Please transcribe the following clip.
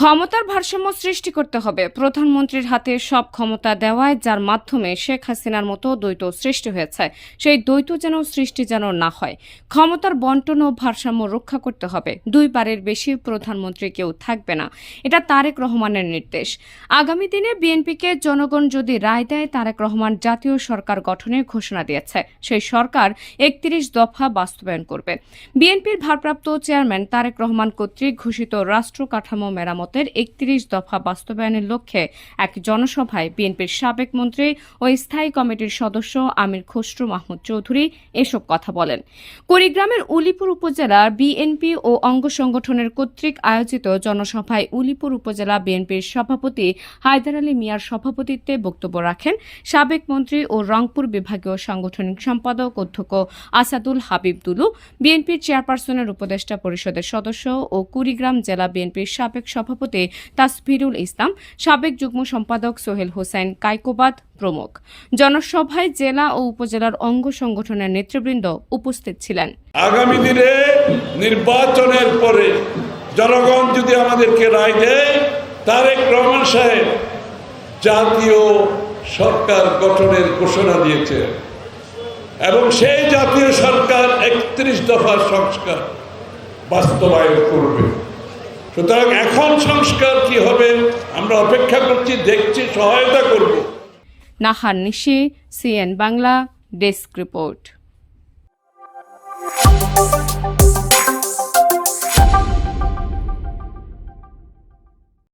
ক্ষমতার ভারসাম্য সৃষ্টি করতে হবে। প্রধানমন্ত্রীর হাতে সব ক্ষমতা দেওয়ায়, যার মাধ্যমে শেখ হাসিনার মতো দ্বৈত সৃষ্টি হয়েছে, সেই দ্বৈত যেন সৃষ্টি যেন না হয়। ক্ষমতার বন্টন ও ভারসাম্য রক্ষা করতে হবে। দুইবারের বেশি প্রধানমন্ত্রী কেউ থাকবে না। এটা তারেক রহমানের নির্দেশ। আগামী দিনে বিএনপিকে জনগণ যদি রায় দেয়, তারেক রহমান জাতীয় সরকার গঠনের ঘোষণা দিয়েছে। সেই সরকার একত্রিশ দফা বাস্তবায়ন করবে। বিএনপির ভারপ্রাপ্ত চেয়ারম্যান তারেক রহমান কর্তৃক ঘোষিত রাষ্ট্র কাঠামো মেরামতের একত্রিশ দফা বাস্তবায়নের লক্ষ্যে এক জনসভায় বিএনপির সাবেক মন্ত্রী ও স্থায়ী কমিটির সদস্য আমির খসরু মাহমুদ চৌধুরী এসব কথা বলেন। কুড়িগ্রামের উলিপুর উপজেলার বিএনপি ও অঙ্গ সংগঠনের কর্তৃক আয়োজিত জনসভায় উলিপুর উপজেলা বিএনপির সভাপতি হায়দার আলী মিয়ার সভাপতিত্বে বক্তব্য রাখেন সাবেক মন্ত্রী ও রংপুর বিভাগীয় সাংগঠনিক সম্পাদক অধ্যক্ষ আসাদুল হাবিব দুলু, বিএনপির চেয়ারপারসনের উপদেষ্টা পরিষদের সদস্য ও কুড়িগ্রাম জেলা বিএনপির সাবেক সভাপতি তাসফিরুল ইসলাম, সাবেক যুগ্ম সম্পাদক সোহেল হোসেন, কাইকোবাদ প্রমুখ। জনসভায় জেলা ও উপজেলার অঙ্গ সংগঠনের নেতৃবৃন্দ উপস্থিত ছিলেন। আগামী দিনে নির্বাচনের পরে জনগণ যদি আমাদেরকে রায় দেয়, তারেক রহমান সাহেব জাতীয় সরকার গঠনের ঘোষণা দিয়েছে এবং সেই জাতীয় সরকার একত্রিশ দফা সংস্কার বাস্তবায়ন করবে। সুতরাং এখন সংস্কার কি হবে, আমরা অপেক্ষা করছি, দেখছি, সহায়তা করব। Nahar Nishi, CN Bangla, desk report.